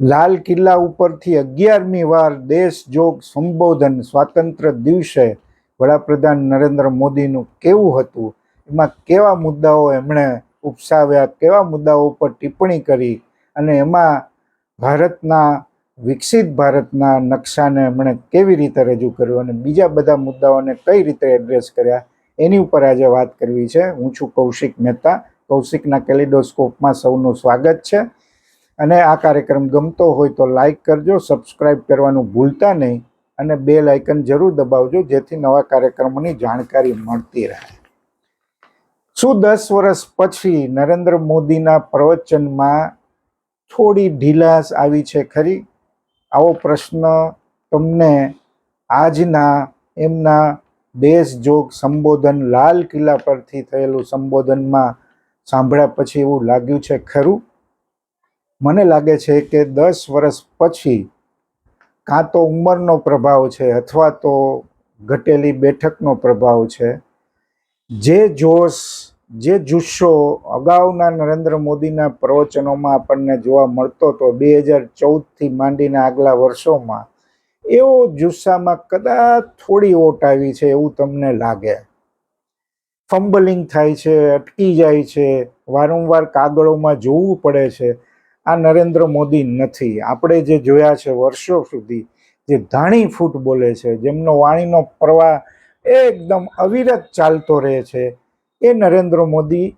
લાલ કિલ્લા ઉપરથી અગિયારમી વાર દેશજોગ સંબોધન સ્વાતંત્ર્ય દિવસે વડાપ્રધાન નરેન્દ્ર મોદીનું કેવું હતું? એમાં કેવા મુદ્દાઓ એમણે ઉપસાવ્યા? કેવા મુદ્દાઓ ઉપર ટિપ્પણી કરી? અને એમાં ભારતના, વિકસિત ભારતના નકશાને એમણે કેવી રીતે રજૂ કર્યો? અને બીજા બધા મુદ્દાઓને કઈ રીતે એડ્રેસ કર્યા? એની ઉપર આજે વાત કરવી છે. હું છું કૌશિક મહેતા. કૌશિકના કેલિડોસ્કોપમાં સૌનું સ્વાગત છે. અને આ કાર્યક્રમ ગમતો હોય તો લાઇક કરજો સબસ્ક્રાઈબ કરવાનું ભૂલતા નહીં અને બે લાઇકન જરૂર દબાવજો, જેથી નવા કાર્યક્રમોની જાણકારી મળતી રહે. શું દસ વર્ષ પછી નરેન્દ્ર મોદીના પ્રવચનમાં થોડી ઢીલાસ આવી છે ખરી? આવો પ્રશ્ન તમને આજના એમના દેશજોગ સંબોધન લાલ કિલ્લા પરથી થયેલું સંબોધનમાં સાંભળ્યા પછી એવું લાગ્યું છે ખરું? મને લાગે છે કે દસ વર્ષ પછી કાં તો ઉંમરનો પ્રભાવ છે અથવા તો ઘટેલી બેઠકનો પ્રભાવ છે. જે જોશ, જે જુસ્સો અગાઉના નરેન્દ્ર મોદીના પ્રવચનોમાં આપણને જોવા મળતો હતો બે હજાર ચૌદથી માંડીને આગલા વર્ષોમાં એવો જુસ્સામાં કદાચ થોડી ઓટ આવી છે એવું તમને લાગે. ફમ્બલિંગ થાય છે, અટકી જાય છે, વારંવાર કાગળોમાં જોવું પડે છે. આ નરેન્દ્ર મોદી નથી. આપણે જે જોયા છે વર્ષો સુધી જે ધાણી ફૂટ બોલે છે, જેમનો વાણીનો પ્રવાહ એકદમ અવિરત ચાલતો રહે છે, એ નરેન્દ્ર મોદી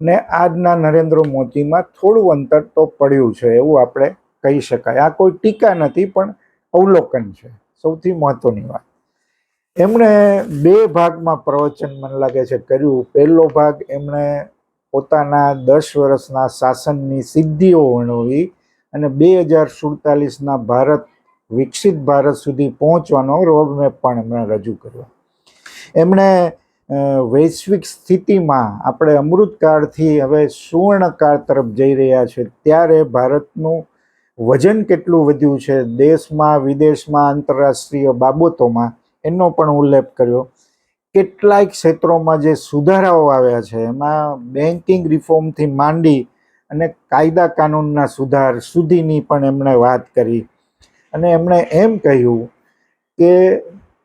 ને આજના નરેન્દ્ર મોદીમાં થોડું અંતર તો પડ્યું છે એવું આપણે કહી શકાય. આ કોઈ ટીકા નથી, પણ અવલોકન છે. સૌથી મહત્વની વાત. એમણે બે ભાગમાં પ્રવચન મને લાગે છે કર્યું. પહેલો ભાગ એમણે પોતાના દસ વર્ષના શાસનની સિદ્ધિઓ વર્ણવી અને બે હજાર સુડતાલીસના ભારત, વિકસિત ભારત સુધી પહોંચવાનો રોડમેપ પણ એમણે રજૂ કર્યો. એમણે વૈશ્વિક સ્થિતિમાં આપણે અમૃતકાળથી હવે સુવર્ણકાળ તરફ જઈ રહ્યા છે, ત્યારે ભારતનું વજન કેટલું વધ્યું છે? દેશમાં, વિદેશમાં, આંતરરાષ્ટ્રીય બાબતોમાં એનો પણ ઉલ્લેખ કર્યો. કેટલાય ક્ષેત્રોમાં જે સુધારાઓ આવ્યા છે, એમાં બેન્કિંગ રિફોર્મથી માંડી અને કાયદા કાનૂનના સુધાર સુધીની પણ એમણે વાત કરી. અને એમણે એમ કહ્યું કે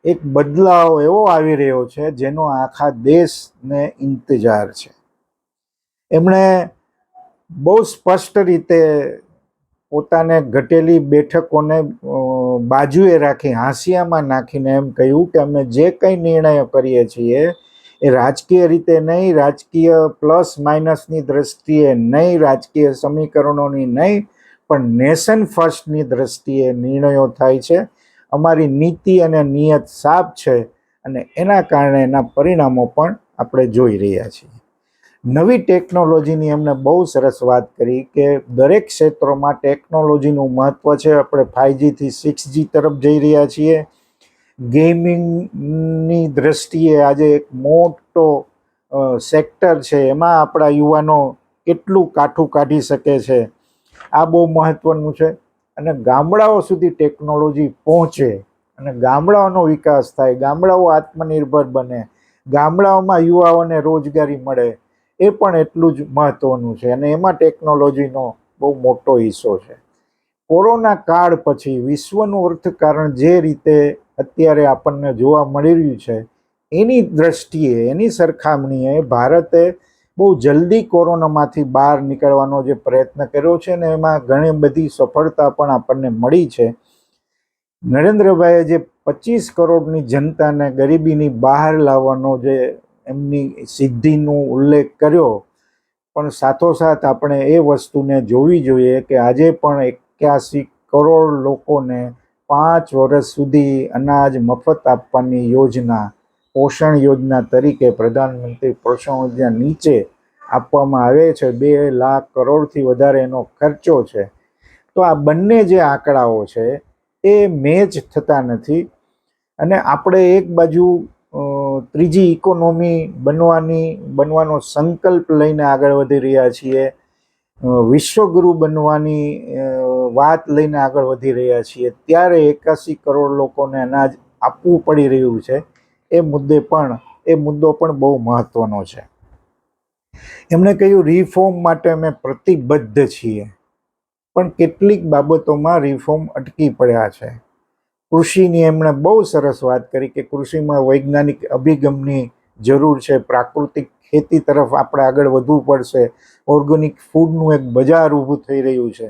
એક બદલાવ એવો આવી રહ્યો છે, જેનો આખા દેશને ઇંતજાર છે. એમણે બહુ સ્પષ્ટ રીતે પોતાને ઘટેલી બેઠકોને બાજુએ રાખી, હાંસિયામાં નાખીને એમ કહ્યું કે અમે જે કંઈ નિર્ણયો કરીએ છીએ એ રાજકીય રીતે નહીં, રાજકીય પ્લસ માઇનસની દ્રષ્ટિએ નહીં, રાજકીય સમીકરણોની નહીં, પણ નેશન ફર્સ્ટની દ્રષ્ટિએ નિર્ણયો થાય છે. અમારી નીતિ અને નિયત સાફ છે અને એના કારણે એના પરિણામો પણ આપણે જોઈ રહ્યા છીએ. નવી ટેકનોલોજીની એમને બહુ સરસ વાત કરી કે દરેક ક્ષેત્રોમાં ટેકનોલોજીનું મહત્ત્વ છે. આપણે ફાઇવજીથી સિક્સ જી તરફ જઈ રહ્યા છીએ. ગેમિંગની દ્રષ્ટિએ આજે એક મોટો સેક્ટર છે. એમાં આપણા યુવાનો કેટલું કાઠું કાઢી શકે છે. આ બહુ મહત્ત્વનું છે. અને ગામડાઓ સુધી ટેકનોલોજી પહોંચે અને ગામડાઓનો વિકાસ થાય. ગામડાઓ આત્મનિર્ભર બને. ગામડાઓમાં યુવાઓને રોજગારી મળે. એ પણ એટલું જ મહત્ત્વનું છે અને એમાં ટેકનોલોજીનો બહુ મોટો હિસ્સો છે. કોરોના કાળ પછી વિશ્વનું અર્થકારણ જે રીતે અત્યારે આપણને જોવા મળી રહ્યું છે, એની દ્રષ્ટિએ, એની સરખામણીએ ભારતે બહુ જલ્દી કોરોનામાંથી બહાર નીકળવાનો જે પ્રયત્ન કર્યો છે ને એમાં ઘણી બધી સફળતા પણ આપણને મળી છે. નરેન્દ્રભાઈએ જે પચીસ કરોડની જનતાને ગરીબીની બહાર લાવવાનો જે એમની સિદ્ધિનો ઉલ્લેખ કર્યો. પણ સાથોસાથ આપણે એ વસ્તુને જોવી જોઈએ કે આજે પણ એક્યાસી કરોડ લોકોને પાંચ વર્ષ સુધી અનાજ મફત આપવાની યોજના, પોષણ યોજના તરીકે પ્રધાનમંત્રી પોષણ યોજના નીચે આપવામાં આવે છે. બે લાખ કરોડથી વધારે એનો ખર્ચો છે. તો આ બંને જે આંકડાઓ છે, એ મેચ થતા નથી. અને આપણે એક બાજુ ત્રીજી ઇકોનોમી બનવાની, બનવાનો સંકલ્પ લઈને આગળ વધી રહ્યા છીએ. વિશ્વગુરુ બનવાની વાત લઈને આગળ વધી રહ્યા છીએ. ત્યારે એકાસી કરોડ લોકોને અનાજ આપવું પડી રહ્યું છે. એ મુદ્દે પણ, એ મુદ્દો પણ બહુ મહત્વનો છે. એમણે કહ્યું, રિફોર્મ માટે અમે પ્રતિબદ્ધ છીએ. પણ કેટલીક બાબતોમાં રિફોર્મ અટકી પડ્યા છે. કૃષિની એમણે બહુ સરસ વાત કરી કે કૃષિમાં વૈજ્ઞાનિક અભિગમની જરૂર છે, પ્રાકૃતિક ખેતી તરફ આપણે આગળ વધવું પડશે, ઓર્ગેનિક ફૂડનું એક બજાર ઊભું થઈ રહ્યું છે.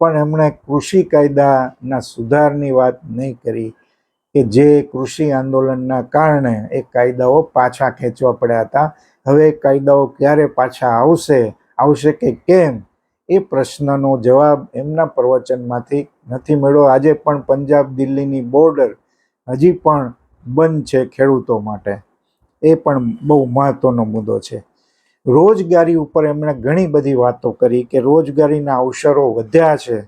પણ એમણે કૃષિ કાયદાના સુધારની વાત નહીં કરી કે જે કૃષિ આંદોલનના કારણે એ કાયદાઓ પાછા ખેંચવા પડ્યા હતા. હવે કાયદાઓ ક્યારે પાછા આવશે આવશે કે કેમ? એ પ્રશ્નનો જવાબ એમના પ્રવચનમાંથી નથી મળ્યો. આજે પણ પંજાબ દિલ્હીની બોર્ડર હજી પણ બંધ છે ખેડૂતો માટે. એ પણ બહુ મહત્વનો મુદ્દો છે. રોજગારી ઉપર એમણે ઘણી બધી વાતો કરી કે રોજગારીના અવસરો વધ્યા છે.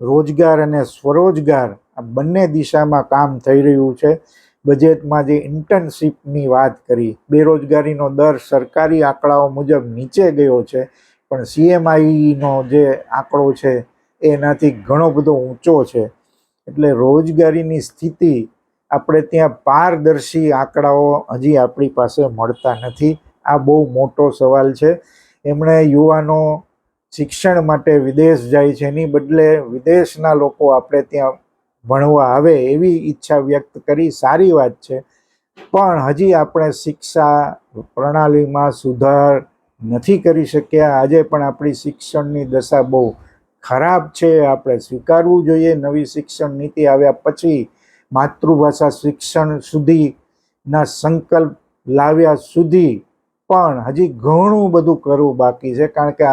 રોજગાર અને સ્વરોજગાર આ બંને દિશામાં કામ થઈ રહ્યું છે. બજેટમાં જે ઇન્ટર્નશીપની વાત કરી, બેરોજગારીનો દર સરકારી આંકડાઓ મુજબ નીચે ગયો છે. પણ સીએમઆઈનો જે આંકડો છે એનાથી ઘણો બધો ઊંચો છે. એટલે રોજગારીની સ્થિતિ આપણે ત્યાં પારદર્શી આંકડાઓ હજી આપણી પાસે મળતા નથી. આ બહુ મોટો સવાલ છે. એમણે યુવાનો શિક્ષણ માટે વિદેશ જાય છે. એની બદલે વિદેશના લોકો આપણે ત્યાં ભણવા આવે એવી ઈચ્છા વ્યક્ત કરી, સારી વાત છે. પણ હજી આપણે શિક્ષા પ્રણાલીમાં સુધાર નથી કરી શક્યા. આજે પણ આપણી શિક્ષણની દશા બહુ ખરાબ છે. આપણે સ્વીકારવું જોઈએ. નવી શિક્ષણ નીતિ આવ્યા પછી માતૃભાષા શિક્ષણ સુધીના સંકલ્પ લાવ્યા સુધી પણ હજી ઘણું બધું કરવું બાકી છે. કારણ કે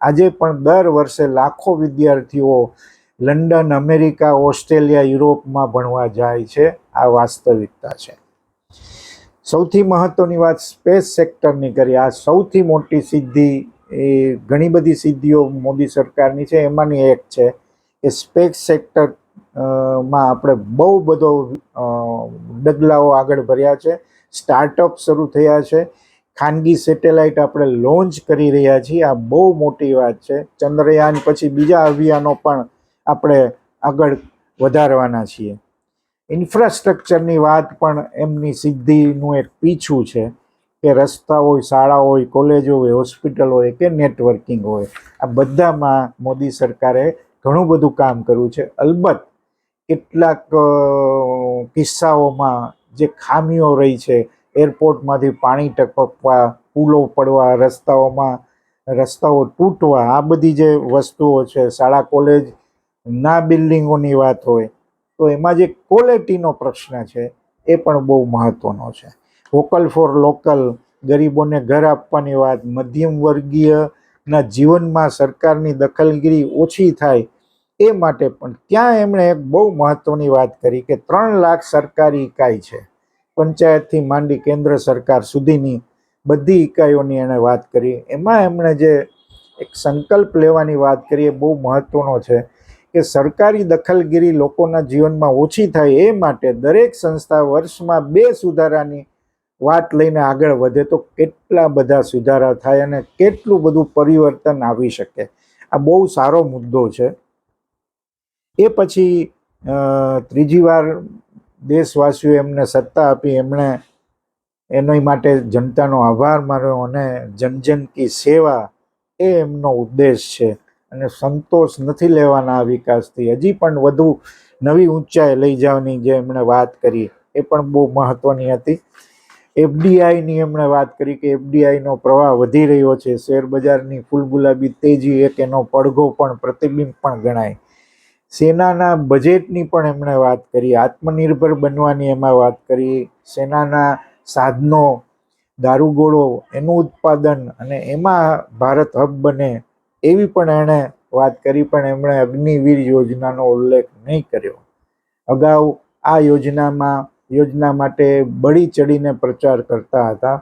આજે પણ દર વર્ષે લાખો વિદ્યાર્થીઓ લંડન, અમેરિકા, ઓસ્ટ્રેલિયા, યુરોપમાં ભણવા જાય છે. આ વાસ્તવિકતા છે. સૌથી મહત્ત્વની વાત સ્પેસ સેક્ટરની કરી. આ સૌથી મોટી સિદ્ધિ એ ઘણી બધી સિદ્ધિઓ મોદી સરકારની છે, એમાંની એક છે કે સ્પેસ સેક્ટરમાં આપણે બહુ બધો ડગલાઓ આગળ ભર્યા છે. સ્ટાર્ટઅપ શરૂ થયા છે. ખાનગી સેટેલાઇટ આપણે લોન્ચ કરી રહ્યા છીએ. આ બહુ મોટી વાત છે. ચંદ્રયાન પછી બીજા અભિયાનો પણ આપણે આગળ વધારવાના છીએ. ઇન્ફ્રાસ્ટ્રક્ચરની વાત પણ એમની સિદ્ધિનું એક પીછું છે કે રસ્તા હોય શાળા હોય, કોલેજો હોય, હોસ્પિટલ હોય કે નેટવર્કિંગ હોય, આ બધામાં મોદી સરકારે ઘણું બધું કામ કર્યું છે. અલબત્ત કેટલાક કિસ્સાઓમાં જે ખામીઓ રહી છે, એરપોર્ટમાંથી પાણી ટપકવા, પુલો પડવા, રસ્તાઓમાં રસ્તાઓ તૂટવા, આ બધી જે વસ્તુઓ છે, શાળા, કોલેજ, ના બિલ્ડિંગોની વાત હોય તો એમાં જે ક્વોલિટીનો પ્રશ્ન છે, એ પણ બહુ મહત્વનો છે. વોકલ ફોર લોકલ ગરીબોને ઘર આપવાની વાત, મધ્યમ વર્ગીયના જીવનમાં સરકારની દખલગીરી ઓછી થાય, એ માટે પણ ત્યાં એમણે એક બહુ મહત્વની વાત કરી કે ત્રણ લાખ સરકારી ઇકાઈ છે. પંચાયતથી માંડી કેન્દ્ર સરકાર સુધીની બધી ઇકાઈઓની એણે વાત કરી. એમાં એમણે જે એક સંકલ્પ લેવાની વાત કરી, એ બહુ મહત્વનો છે. કે સરકારી દખલગીરી લોકોના જીવનમાં ઓછી થાય એ માટે દરેક સંસ્થા વર્ષમાં બે સુધારાની વાત લઈને આગળ વધે તો કેટલા બધા સુધારા થાય અને કેટલું બધું પરિવર્તન આવી શકે. આ બહુ સારો મુદ્દો છે. એ પછી ત્રીજી વાર દેશવાસીઓ એમને સત્તા આપી, એમણે એની માટે જનતાનો આભાર માન્યો અને જન જન કી સેવા એ એમનો ઉદ્દેશ છે. અને સંતોષ નથી લેવાના આ વિકાસથી. હજી પણ વધુ નવી ઊંચાઈ લઈ જવાની જે એમણે વાત કરી, એ પણ બહુ મહત્વની હતી. એફડીઆઈની એમણે વાત કરી કે એફડીઆઈનો પ્રવાહ વધી રહ્યો છે. શેર બજારની ફૂલ ગુલાબી તેજી એક, એનો પડઘો પણ પ્રતિબિંબ પણ ગણાય. સેનાના બજેટની પણ એમણે વાત કરી, આત્મનિર્ભર બનવાની એમાં વાત કરી. સેનાના સાધનો, દારૂગોળો, એનું ઉત્પાદન અને એમાં ભારત હબ બને. એવી પણ એણે વાત કરી, પણ એમણે અગ્નિવીર યોજનાનો ઉલ્લેખ નહીં કર્યો. અગાઉ આ યોજનામાં, યોજના માટે બળી ચડીને પ્રચાર કરતા હતા,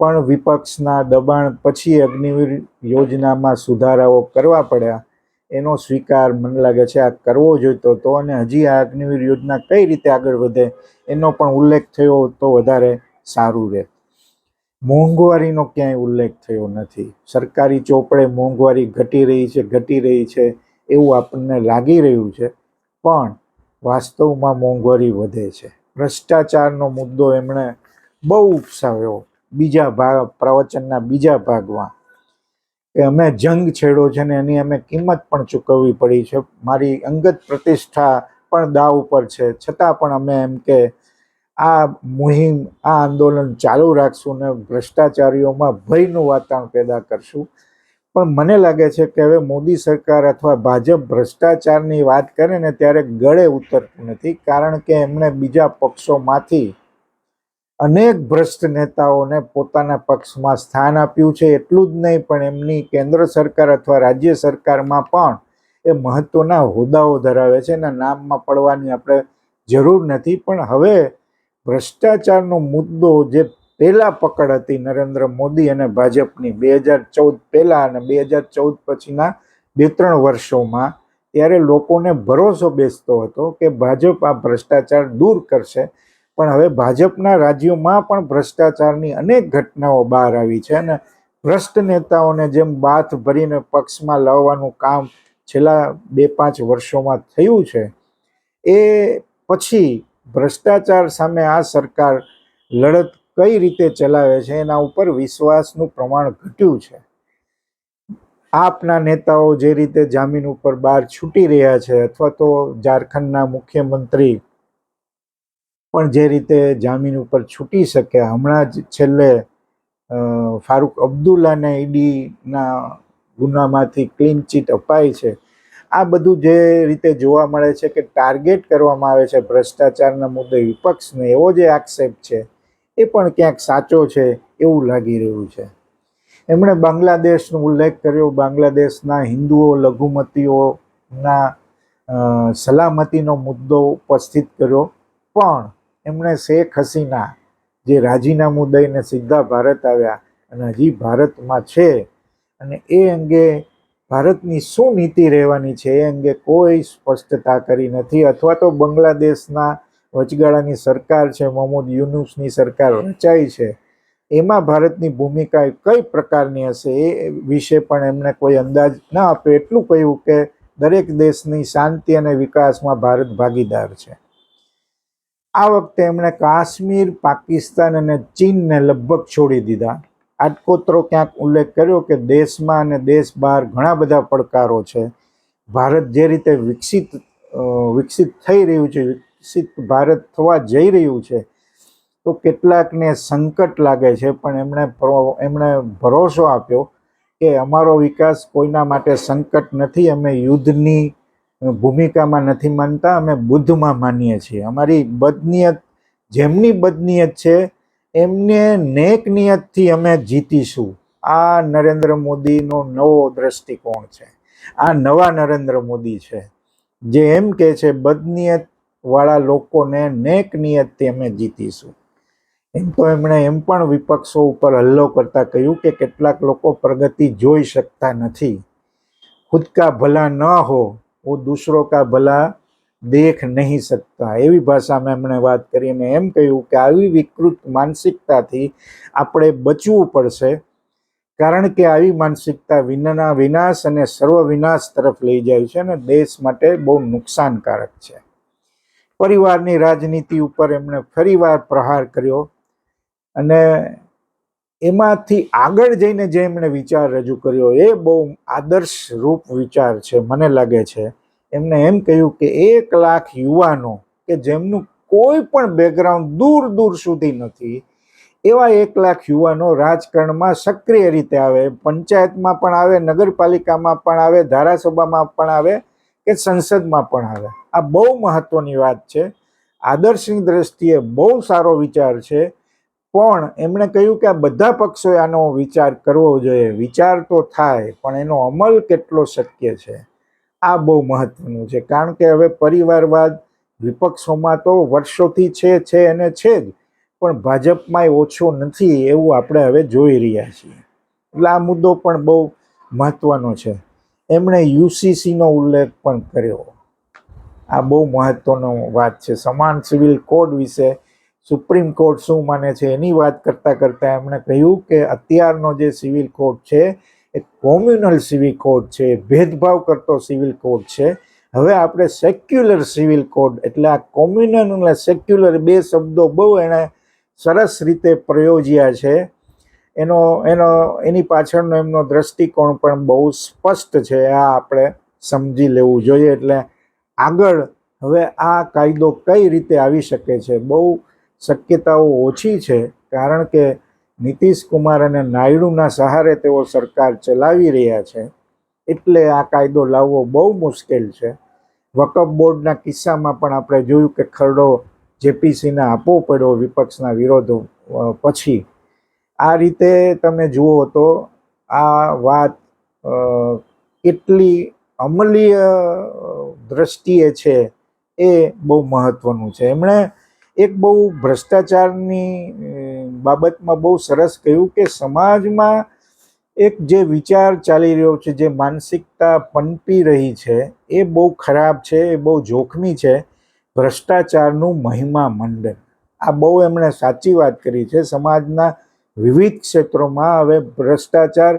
પણ વિપક્ષના દબાણ પછી અગ્નિવીર યોજનામાં સુધારાઓ કરવા પડ્યા, એનો સ્વીકાર મને લાગે છે આ કરવો જોઈતો હતો અને હજી આ અગ્નિવીર યોજના કઈ રીતે આગળ વધે એનો પણ ઉલ્લેખ થયો તો વધારે સારું રહે મોંઘવારીનો ક્યાંય ઉલ્લેખ થયો નથી. સરકારી ચોપડે મોંઘવારી ઘટી રહી છે, ઘટી રહી છે એવું આપણને લાગી રહ્યું છે, પણ વાસ્તવમાં મોંઘવારી વધે છે. ભ્રષ્ટાચારનો મુદ્દો એમણે બહુ ઉપસાવ્યો બીજા ભાગ, પ્રવચનના બીજા ભાગમાં. કે અમે જંગ છેડો છે ને એની અમે કિંમત પણ ચૂકવવી પડી છે. મારી અંગત પ્રતિષ્ઠા પણ દાવ ઉપર છે. છતાં પણ અમે એમ કે આ મુહિમ, આ આંદોલન ચાલુ રાખશું ને ભ્રષ્ટાચારીઓમાં ભયનું વાતાવરણ પેદા કરશું. પણ મને લાગે છે કે હવે મોદી સરકાર અથવા ભાજપ ભ્રષ્ટાચારની વાત કરે ને ત્યારે ગળે ઉતરતું નથી, કારણ કે એમણે બીજા પક્ષોમાંથી અનેક ભ્રષ્ટ નેતાઓને પોતાના પક્ષમાં સ્થાન આપ્યું છે. એટલું જ નહીં, પણ એમની કેન્દ્ર સરકાર અથવા રાજ્ય સરકારમાં પણ એ મહત્વના હોદ્દાઓ ધરાવે છે. અને નામમાં પડવાની આપણે જરૂર નથી, પણ હવે ભ્રષ્ટાચારનો મુદ્દો જે પહેલાં પકડ હતી નરેન્દ્ર મોદી અને ભાજપની બે હજાર ચૌદ પહેલાં અને બે હજાર ચૌદ પછીના બે ત્રણ વર્ષોમાં, ત્યારે લોકોને ભરોસો બેસતો હતો કે ભાજપ આ ભ્રષ્ટાચાર દૂર કરશે. પણ હવે ભાજપના રાજ્યોમાં પણ ભ્રષ્ટાચારની અનેક ઘટનાઓ બહાર આવી છે અને ભ્રષ્ટ નેતાઓને જેમ બાથ ભરીને પક્ષમાં લાવવાનું કામ છેલ્લા બે પાંચ વર્ષોમાં થયું છે, એ પછી ભ્રષ્ટાચાર સામે આ સરકાર લડત કઈ રીતે ચલાવે છે એના ઉપર વિશ્વાસનું પ્રમાણ ઘટ્યું છે. આપના નેતાઓ જે રીતે જામીન ઉપર બહાર છૂટી રહ્યા છે અથવા તો ઝારખંડના મુખ્યમંત્રી પણ જે રીતે જામીન ઉપર છૂટી શકે, હમણાં જ છેલ્લે ફારૂક અબ્દુલ્લાને ઈડીના ગુનામાંથી ક્લીન ચીટ અપાઈ છે. આ બધું જે રીતે જોવા મળે છે કે ટાર્ગેટ કરવામાં આવે છે ભ્રષ્ટાચારના મુદ્દે વિપક્ષને, એવો જે આક્ષેપ છે, એ પણ ક્યાંક સાચો છે એવું લાગી રહ્યું છે. એમણે બાંગ્લાદેશનો ઉલ્લેખ કર્યો, બાંગ્લાદેશના હિન્દુઓ લઘુમતીઓના સલામતીનો મુદ્દો ઉપસ્થિત કર્યો. પણ એમણે શેખ હસીના જે રાજીનામું દઈને સીધા ભારત આવ્યા અને હજી ભારતમાં છે અને એ અંગે ભારતની શું નીતિ રહેવાની છે એ અંગે કોઈ સ્પષ્ટતા કરી નથી. અથવા તો બાંગ્લાદેશના વચગાળાની સરકાર છે મોહમ્મદ યુનુસની સરકાર રચાઈ છે, એમાં ભારતની ભૂમિકા કઈ પ્રકારની હશે એ વિશે પણ એમને કોઈ અંદાજ ન આપ્યો એટલું કહ્યું કે દરેક દેશની શાંતિ અને વિકાસમાં ભારત ભાગીદાર છે. આ વખતે એમણે કાશ્મીર, પાકિસ્તાન અને ચીનને લગભગ છોડી દીધા. આટકોતરો ક્યાંક ઉલ્લેખ કર્યો કે દેશમાં અને દેશ બહાર ઘણા બધા પડકારો છે. ભારત જે રીતે વિકસિત વિકસિત થઈ રહ્યું છે, વિકસિત ભારત થવા જઈ રહ્યું છે, તો કેટલાકને સંકટ લાગે છે. પણ એમણે એમણે ભરોસો આપ્યો કે અમારો વિકાસ કોઈના માટે સંકટ નથી. અમે યુદ્ધની ભૂમિકામાં નથી માનતા. અમે બુદ્ધમાં માનીએ છીએ. અમારી બદનિયત, જેમની બદનિયત છે એમને નેક નિયતથી અમે જીતીશું. આ નરેન્દ્ર મોદીનો નવો દ્રષ્ટિકોણ છે. આ નવા નરેન્દ્ર મોદી છે. જે એમ કે છે બદનિયત વાળા લોકોને નેક નિયતથી અમે જીતીશું. એમ તો એમણે એમ પણ વિપક્ષો ઉપર હલ્લો કરતા કહ્યું કે કેટલાક લોકો પ્રગતિ જોઈ શકતા નથી. ખુદ કા ભલા ન હો દૂસરો કા ભલા દેખ નહીં શકતા. એવી ભાષામાં એમણે વાત કરીને એમ કહ્યું કે આવી વિકૃત માનસિકતાથી આપણે બચવું પડશે, કારણ કે આવી માનસિકતા વિનાના વિનાશ અને સર્વ વિનાશ તરફ લઈ જાય છે અને દેશ માટે બહુ નુકસાનકારક છે. પરિવારની રાજનીતિ ઉપર એમણે ફરીવાર પ્રહાર કર્યો અને એમાંથી આગળ જઈને જે એમણે વિચાર રજૂ કર્યો એ બહુ આદર્શ રૂપ વિચાર છે, મને લાગે છે. એમણે એમ કહ્યું કે એક લાખ યુવાનો કે જેમનું કોઈ પણ બેકગ્રાઉન્ડ દૂર દૂર સુધી નથી, એવા એક લાખ યુવાનો રાજકારણમાં સક્રિય રીતે આવે, પંચાયતમાં પણ આવે, નગરપાલિકામાં પણ આવે, ધારાસભામાં પણ આવે કે સંસદમાં પણ આવે. આ બહુ મહત્વની વાત છે. આદર્શની દ્રષ્ટિએ બહુ સારો વિચાર છે. પણ એમણે કહ્યું કે આ બધા પક્ષોએ આનો વિચાર કરવો જોઈએ. વિચાર તો થાય, પણ એનો અમલ કેટલો શક્ય છે? આ બહુ મહત્વનું છે. કારણ કે હવે પરિવારવાદ વિપક્ષોમાં તો વર્ષોથી છે છે અને છે જ. પણ ભાજપમાં ઓછો નથી એવું આપણે હવે જોઈ રહ્યા છીએ. એટલે આ મુદ્દો પણ બહુ મહત્વનો છે. એમણે યુસીસીનો ઉલ્લેખ પણ કર્યો. આ બહુ મહત્વનો વાત છે. સમાન સિવિલ કોડ વિશે સુપ્રીમ કોર્ટ શું માને છે એની વાત કરતાં કરતાં એમણે કહ્યું કે અત્યારનો જે સિવિલ કોડ છે એ કોમ્યુનલ સિવિલ કોડ છે, ભેદભાવ કરતો સિવિલ કોડ છે. હવે આપણે સેક્યુલર સિવિલ કોડ એટલે આ કોમ્યુનલ અને સેક્યુલર બે શબ્દો બહુ એણે સરસ રીતે પ્રયોજ્યા છે. એનો એનો, એની પાછળનો એમનો દ્રષ્ટિકોણ પણ બહુ સ્પષ્ટ છે, આ આપણે સમજી લેવું જોઈએ. એટલે આગળ હવે આ કાયદો કઈ રીતે આવી શકે છે? બહુ શક્યતાઓ ઓછી છે, કારણ કે નીતિશ કુમાર અને નાયડુના સહારે તેઓ સરકાર ચલાવી રહ્યા છે. એટલે આ કાયદો લાવવો બહુ મુશ્કેલ છે. વકફ બોર્ડના કિસ્સામાં પણ આપણે જોયું કે ખરડો જેપીસીને આપવો પડ્યો વિપક્ષના વિરોધો પછી. આ રીતે તમે જુઓ તો આ વાત કેટલી અમલીય દ્રષ્ટિએ છે એ બહુ મહત્વનું છે. એમણે એક બહુ ભ્રષ્ટાચારની બાબતમાં બહુ સરસ કહ્યું કે સમાજમાં એક જે વિચાર ચાલી રહ્યો છે, જે માનસિકતા પનપી રહી છે, એ બહુ ખરાબ છે, એ બહુ જોખમી છે, ભ્રષ્ટાચારનું મહિમા મંડન આ બહુ એમણે સાચી વાત કરી છે. સમાજના વિવિધ ક્ષેત્રોમાં હવે ભ્રષ્ટાચાર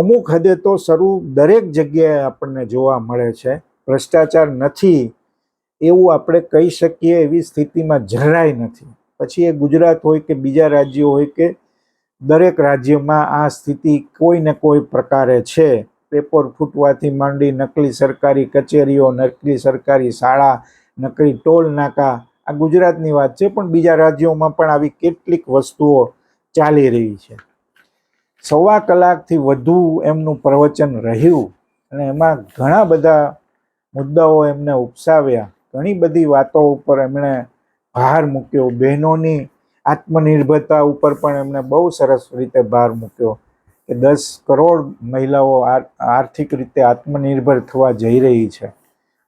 અમુક હદે તો શરૂ દરેક જગ્યાએ આપણને જોવા મળે છે. ભ્રષ્ટાચાર નથી એવું આપણે કહી શકીએ એવી સ્થિતિમાં જરાય નથી. પછી એ ગુજરાત હોય કે બીજા રાજ્યો હોય કે દરેક રાજ્યમાં આ સ્થિતિ કોઈ ને કોઈ પ્રકારે છે. પેપર ફૂટવાથી માંડી નકલી સરકારી કચેરીઓ, નકલી સરકારી શાળા નકલી ટોલ નાકા, આ ગુજરાતની વાત છે, પણ બીજા રાજ્યોમાં પણ આવી કેટલીક વસ્તુઓ ચાલી રહી છે. સવા કલાકથી વધુ એમનું પ્રવચન રહ્યું અને એમાં ઘણા બધા મુદ્દાઓ એમને ઉપસાવ્યા. ઘણી બધી વાતો ઉપર એમણે ભાર મૂક્યો. બહેનોની આત્મનિર્ભરતા ઉપર પણ એમણે બહુ સરસ રીતે ભાર મૂક્યો કે દસ કરોડ મહિલાઓ આર્થિક રીતે આત્મનિર્ભર થવા જઈ રહી છે.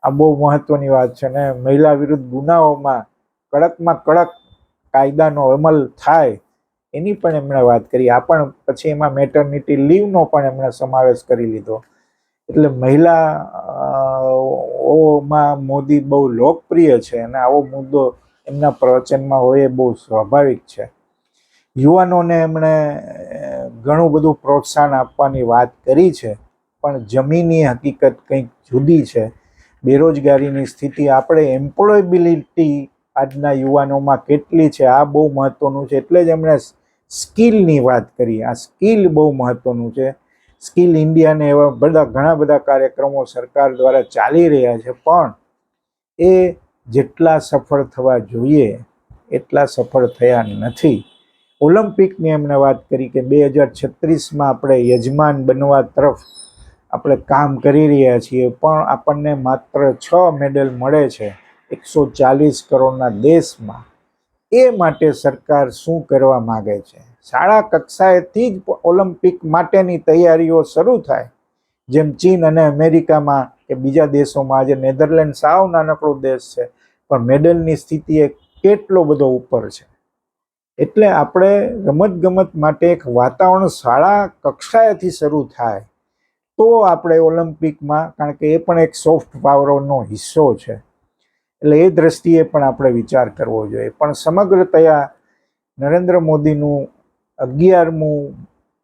આ બહુ મહત્ત્વની વાત છે ને મહિલા વિરુદ્ધ ગુનાઓમાં કડકમાં કડક કાયદાનો અમલ થાય એની પણ એમણે વાત કરી. આ પણ પછી એમાં મેટર્નિટી લીવનો પણ એમણે સમાવેશ કરી લીધો. એટલે મહિલા ઓમાં મોદી બહુ લોકપ્રિય છે અને આવો મુદ્દો એમના પ્રવચનમાં હોય એ બહુ સ્વાભાવિક છે. યુવાનોને એમણે ઘણું બધું પ્રોત્સાહન આપવાની વાત કરી છે, પણ જમીનની હકીકત કંઈક જુદી છે. બેરોજગારીની સ્થિતિ આપણે એમ્પ્લોયબિલિટી આજના યુવાનોમાં કેટલી છે, આ બહુ મહત્ત્વનું છે, એટલે જ એમણે સ્કિલની વાત કરી. આ સ્કિલ બહુ મહત્ત્વનું છે. સ્કિલ ઇન્ડિયાને એવા બધા, ઘણા બધા કાર્યક્રમો સરકાર દ્વારા ચાલી રહ્યા છે, પણ એ જેટલા સફળ થવા જોઈએ, એટલા સફળ થયા નથી. ઓલિમ્પિકની એમણે વાત કરી કે બે હજાર છત્રીસમાં આપણે યજમાન બનવા તરફ આપણે કામ કરી રહ્યા છીએ, પણ આપણને માત્ર છ મેડલ મળે છે એકસો ચાલીસ કરોડના દેશમાં. એ માટે સરકાર શું કરવા માગે છે? શાળા કક્ષાએથી જ ઓલિમ્પિક માટેની તૈયારીઓ શરૂ થાય, જેમ ચીન અને અમેરિકામાં કે બીજા દેશોમાં આજે નેધરલેન્ડ સાવ નાનકડો દેશ છે, પણ મેડલની સ્થિતિ એ કેટલો બધો ઉપર છે. એટલે આપણે રમતગમત માટે એક વાતાવરણ શાળા કક્ષાએથી શરૂ થાય તો આપણે ઓલિમ્પિકમાં, કારણ કે એ પણ એક સોફ્ટ પાવરનો હિસ્સો છે. એટલે એ દ્રષ્ટિએ પણ આપણે વિચાર કરવો જોઈએ. પણ સમગ્રતયા નરેન્દ્ર મોદીનું અગિયારમું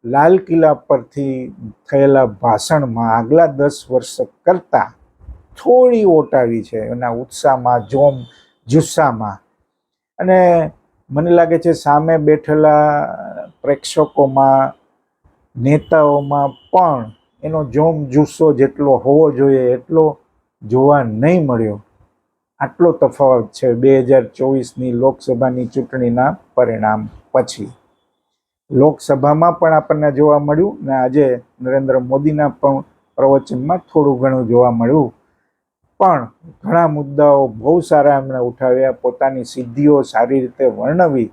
લાલ કિલ્લા પરથી થયેલા ભાષણમાં આગલા દસ વર્ષ કરતાં થોડી ઓટ આવી છે એના ઉત્સાહમાં, જોમ, જુસ્સામાં. અને મને લાગે છે સામે બેઠેલા પ્રેક્ષકોમાં, નેતાઓમાં પણ એનો જોમ, જુસ્સો જેટલો હોવો જોઈએ એટલો જોવા નહીં મળ્યો. આટલો તફાવત છે બે હજાર ચોવીસની લોકસભાની ચૂંટણીના પરિણામ પછી. લોકસભામાં પણ આપણને જોવા મળ્યું ને આજે નરેન્દ્ર મોદીના પણ પ્રવચનમાં થોડું ઘણું જોવા મળ્યું. પણ ઘણા મુદ્દાઓ બહુ સારા એમણે ઉઠાવ્યા, પોતાની સિદ્ધિઓ સારી રીતે વર્ણવી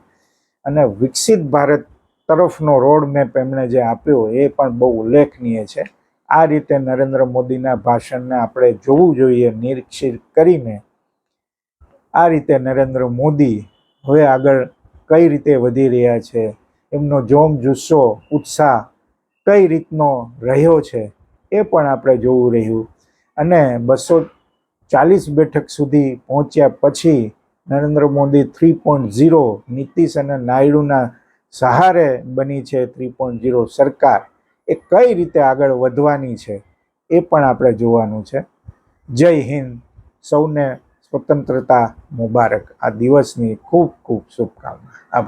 અને વિકસિત ભારત તરફનો રોડ મેપ એમણે જે આપ્યો એ પણ બહુ ઉલ્લેખનીય છે. આ રીતે નરેન્દ્ર મોદીના ભાષણને આપણે જોવું જોઈએ, નિરીક્ષિત કરીને. આ રીતે નરેન્દ્ર મોદી હવે આગળ કઈ રીતે વધી રહ્યા છે? એમનો જોમ, જુસ્સો, ઉત્સાહ કઈ રીતનો રહ્યો છે એ પણ આપણે જોવું રહ્યું. અને બસો ચાલીસ બેઠક સુધી પહોંચ્યા પછી Narendra Modi three point zero Nitish અને નાયડુના સહારે બની છે થ્રી પોઈન્ટ ઝીરો સરકાર. એ કઈ રીતે આગળ વધવાની છે એ પણ આપણે જોવાનું છે. જય હિન્દ. સૌને સ્વતંત્રતા મુબારક. આ દિવસની ખૂબ ખૂબ શુભકામના. આભાર.